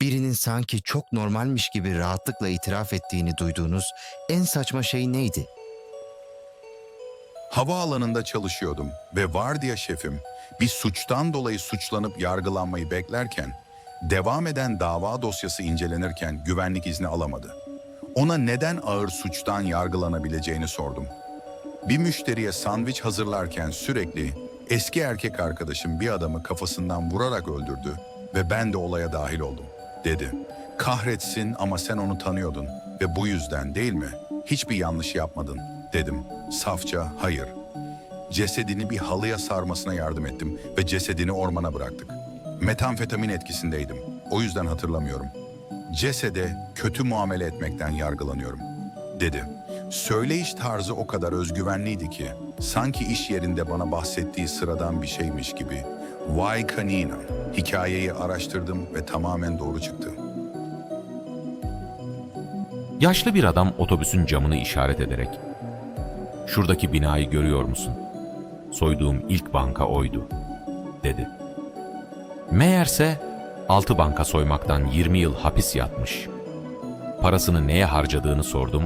Birinin sanki çok normalmiş gibi rahatlıkla itiraf ettiğini duyduğunuz en saçma şey neydi? Havaalanında çalışıyordum ve vardiya şefim bir suçtan dolayı suçlanıp yargılanmayı beklerken devam eden dava dosyası incelenirken güvenlik izni alamadı. Ona neden ağır suçtan yargılanabileceğini sordum. Bir müşteriye sandviç hazırlarken sürekli eski erkek arkadaşım bir adamı kafasından vurarak öldürdü ve ben de olaya dahil oldum dedi. Kahretsin ama sen onu tanıyordun ve bu yüzden değil mi? Hiçbir yanlış yapmadın dedim. Safça hayır. Cesedini bir halıya sarmasına yardım ettim ve cesedini ormana bıraktık. Metamfetamin etkisindeydim. O yüzden hatırlamıyorum. Cesede kötü muamele etmekten yargılanıyorum, dedi. Söyleyiş tarzı o kadar özgüvenliydi ki, sanki iş yerinde bana bahsettiği sıradan bir şeymiş gibi. Vay kanina, hikayeyi araştırdım ve tamamen doğru çıktı. Yaşlı bir adam otobüsün camını işaret ederek "Şuradaki binayı görüyor musun? Soyduğum ilk banka oydu." dedi. Meğerse altı banka soymaktan 20 yıl hapis yatmış. Parasını neye harcadığını sordum.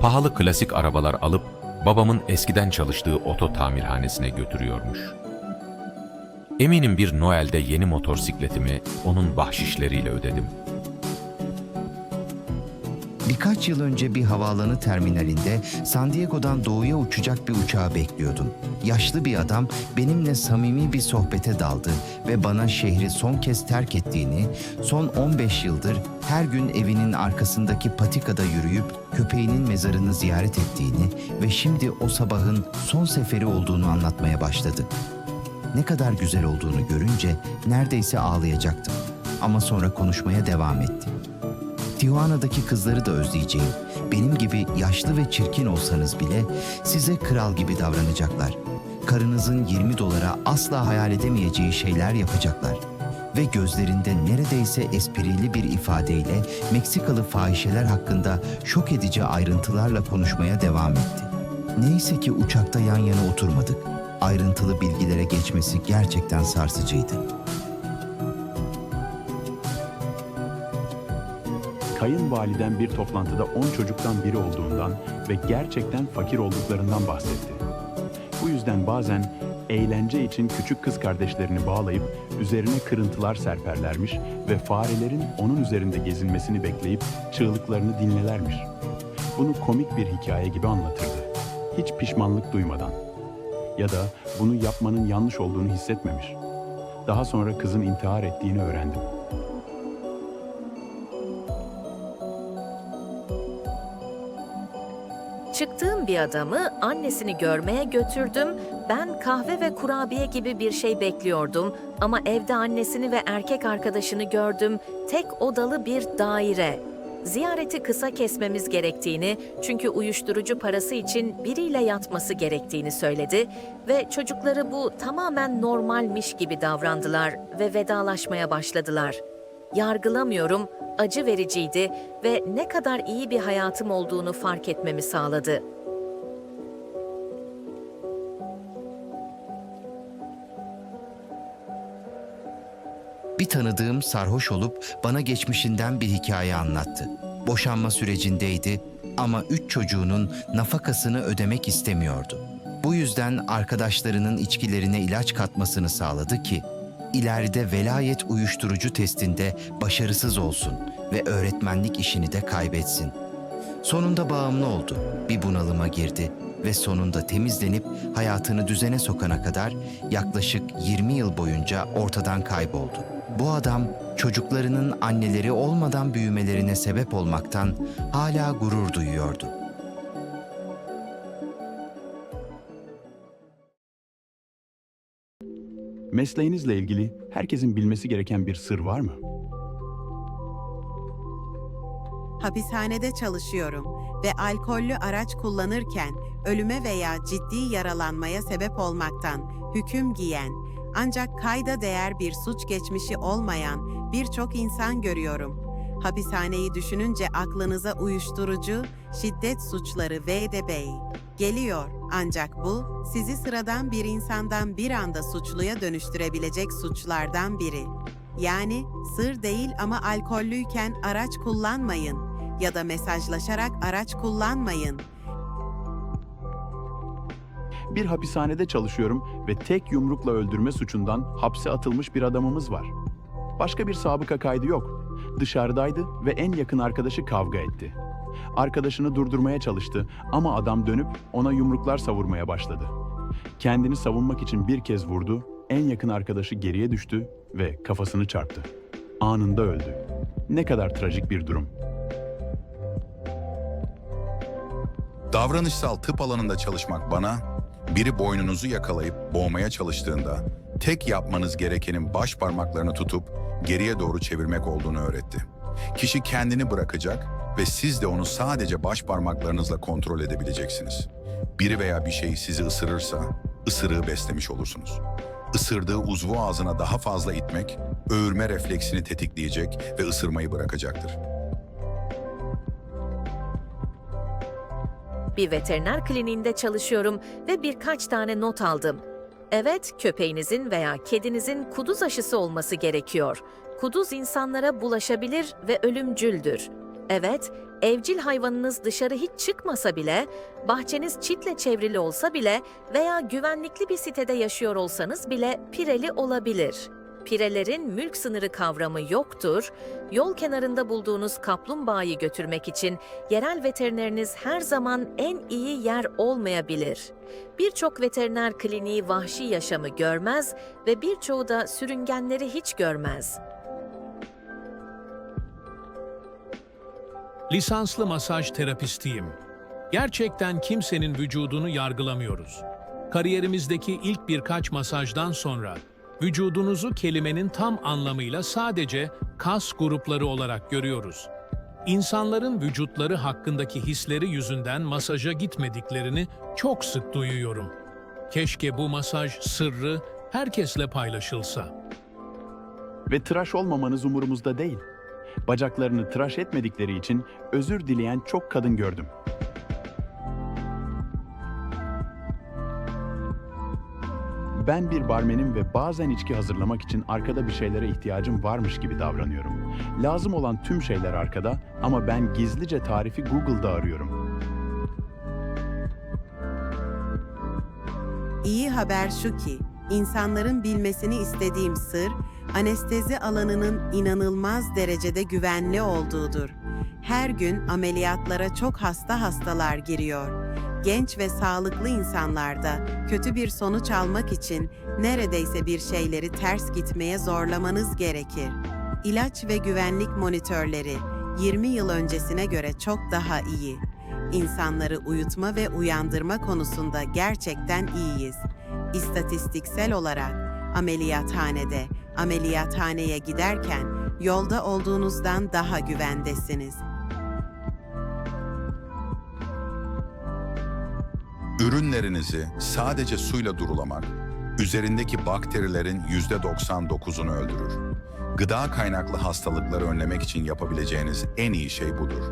Pahalı klasik arabalar alıp babamın eskiden çalıştığı oto tamirhanesine götürüyormuş. Eminim bir Noel'de yeni motosikletimi onun bahşişleriyle ödedim. Birkaç yıl önce bir havaalanı terminalinde San Diego'dan doğuya uçacak bir uçağı bekliyordum. Yaşlı bir adam benimle samimi bir sohbete daldı ve bana şehri son kez terk ettiğini, son 15 yıldır her gün evinin arkasındaki patikada yürüyüp köpeğinin mezarını ziyaret ettiğini ve şimdi o sabahın son seferi olduğunu anlatmaya başladı. Ne kadar güzel olduğunu görünce neredeyse ağlayacaktım. Ama sonra konuşmaya devam etti. Tijuana'daki kızları da özleyeceğim. Benim gibi yaşlı ve çirkin olsanız bile size kral gibi davranacaklar. Karınızın 20 dolara asla hayal edemeyeceği şeyler yapacaklar. Ve gözlerinde neredeyse esprili bir ifadeyle Meksikalı fahişeler hakkında şok edici ayrıntılarla konuşmaya devam etti. Neyse ki uçakta yan yana oturmadık. Ayrıntılı bilgilere geçmesi gerçekten sarsıcıydı. Kayınvaliden bir toplantıda 10 çocuktan biri olduğundan ve gerçekten fakir olduklarından bahsetti. Bu yüzden bazen eğlence için küçük kız kardeşlerini bağlayıp üzerine kırıntılar serperlermiş ve farelerin onun üzerinde gezinmesini bekleyip çığlıklarını dinlelermiş. Bunu komik bir hikaye gibi anlatırdı. Hiç pişmanlık duymadan. Ya da bunu yapmanın yanlış olduğunu hissetmemiş. Daha sonra kızın intihar ettiğini öğrendim. Çıktığım bir adamı annesini görmeye götürdüm. Ben kahve ve kurabiye gibi bir şey bekliyordum ama evde annesini ve erkek arkadaşını gördüm. Tek odalı bir daire. Ziyareti kısa kesmemiz gerektiğini, çünkü uyuşturucu parası için biriyle yatması gerektiğini söyledi ve çocukları bu tamamen normalmiş gibi davrandılar ve vedalaşmaya başladılar. Yargılamıyorum, acı vericiydi ve ne kadar iyi bir hayatım olduğunu fark etmemi sağladı. Bir tanıdığım sarhoş olup bana geçmişinden bir hikaye anlattı. Boşanma sürecindeydi ama üç çocuğunun nafakasını ödemek istemiyordu. Bu yüzden arkadaşlarının içkilerine ilaç katmasını sağladı ki ileride velayet uyuşturucu testinde başarısız olsun ve öğretmenlik işini de kaybetsin. Sonunda bağımlı oldu. Bir bunalıma girdi ve sonunda temizlenip hayatını düzene sokana kadar yaklaşık 20 yıl boyunca ortadan kayboldu. Bu adam çocuklarının anneleri olmadan büyümelerine sebep olmaktan hala gurur duyuyordu. Mesleğinizle ilgili herkesin bilmesi gereken bir sır var mı? Hapishanede çalışıyorum ve alkollü araç kullanırken ölüme veya ciddi yaralanmaya sebep olmaktan hüküm giyen ancak kayda değer bir suç geçmişi olmayan birçok insan görüyorum. Hapishaneyi düşününce aklınıza uyuşturucu, şiddet suçları ve Bey geliyor. Ancak bu sizi sıradan bir insandan bir anda suçluya dönüştürebilecek suçlardan biri. Yani sır değil ama alkollüyken araç kullanmayın ya da mesajlaşarak araç kullanmayın. Bir hapishanede çalışıyorum ve tek yumrukla öldürme suçundan hapse atılmış bir adamımız var. Başka bir sabıka kaydı yok. Dışarıdaydı ve en yakın arkadaşı kavga etti. Arkadaşını durdurmaya çalıştı ama adam dönüp ona yumruklar savurmaya başladı. Kendini savunmak için bir kez vurdu, en yakın arkadaşı geriye düştü ve kafasını çarptı. Anında öldü. Ne kadar trajik bir durum. Davranışsal tıp alanında çalışmak bana, biri boynunuzu yakalayıp boğmaya çalıştığında tek yapmanız gerekenin baş parmaklarını tutup geriye doğru çevirmek olduğunu öğretti. Kişi kendini bırakacak ve siz de onu sadece baş parmaklarınızla kontrol edebileceksiniz. Biri veya bir şey sizi ısırırsa, ısırığı beslemiş olursunuz. Isırdığı uzvu ağzına daha fazla itmek, öğürme refleksini tetikleyecek ve ısırmayı bırakacaktır. Bir veteriner kliniğinde çalışıyorum ve birkaç tane not aldım. Evet, köpeğinizin veya kedinizin kuduz aşısı olması gerekiyor. Kuduz insanlara bulaşabilir ve ölümcüldür. Evet, evcil hayvanınız dışarı hiç çıkmasa bile, bahçeniz çitle çevrili olsa bile veya güvenlikli bir sitede yaşıyor olsanız bile pireli olabilir. Pirelerin mülk sınırı kavramı yoktur. Yol kenarında bulduğunuz kaplumbağayı götürmek için yerel veterineriniz her zaman en iyi yer olmayabilir. Birçok veteriner kliniği vahşi yaşamı görmez ve birçoğu da sürüngenleri hiç görmez. Lisanslı masaj terapistiyim. Gerçekten kimsenin vücudunu yargılamıyoruz. Kariyerimizdeki ilk birkaç masajdan sonra vücudunuzu kelimenin tam anlamıyla sadece kas grupları olarak görüyoruz. İnsanların vücutları hakkındaki hisleri yüzünden masaja gitmediklerini çok sık duyuyorum. Keşke bu masaj sırrı herkesle paylaşılsa. Ve tıraş olmamanız umurumuzda değil. Bacaklarını tıraş etmedikleri için özür dileyen çok kadın gördüm. Ben bir barmenim ve bazen içki hazırlamak için arkada bir şeylere ihtiyacım varmış gibi davranıyorum. Lazım olan tüm şeyler arkada ama ben gizlice tarifi Google'da arıyorum. İyi haber şu ki, insanların bilmesini istediğim sır, anestezi alanının inanılmaz derecede güvenli olduğudur. Her gün ameliyatlara çok hasta hastalar giriyor. Genç ve sağlıklı insanlarda kötü bir sonuç almak için neredeyse bir şeyleri ters gitmeye zorlamanız gerekir. İlaç ve güvenlik monitörleri 20 yıl öncesine göre çok daha iyi. İnsanları uyutma ve uyandırma konusunda gerçekten iyiyiz. İstatistiksel olarak ameliyathanede, ameliyathaneye giderken yolda olduğunuzdan daha güvendesiniz. Ürünlerinizi sadece suyla durulamak, üzerindeki bakterilerin %99'unu öldürür. Gıda kaynaklı hastalıkları önlemek için yapabileceğiniz en iyi şey budur.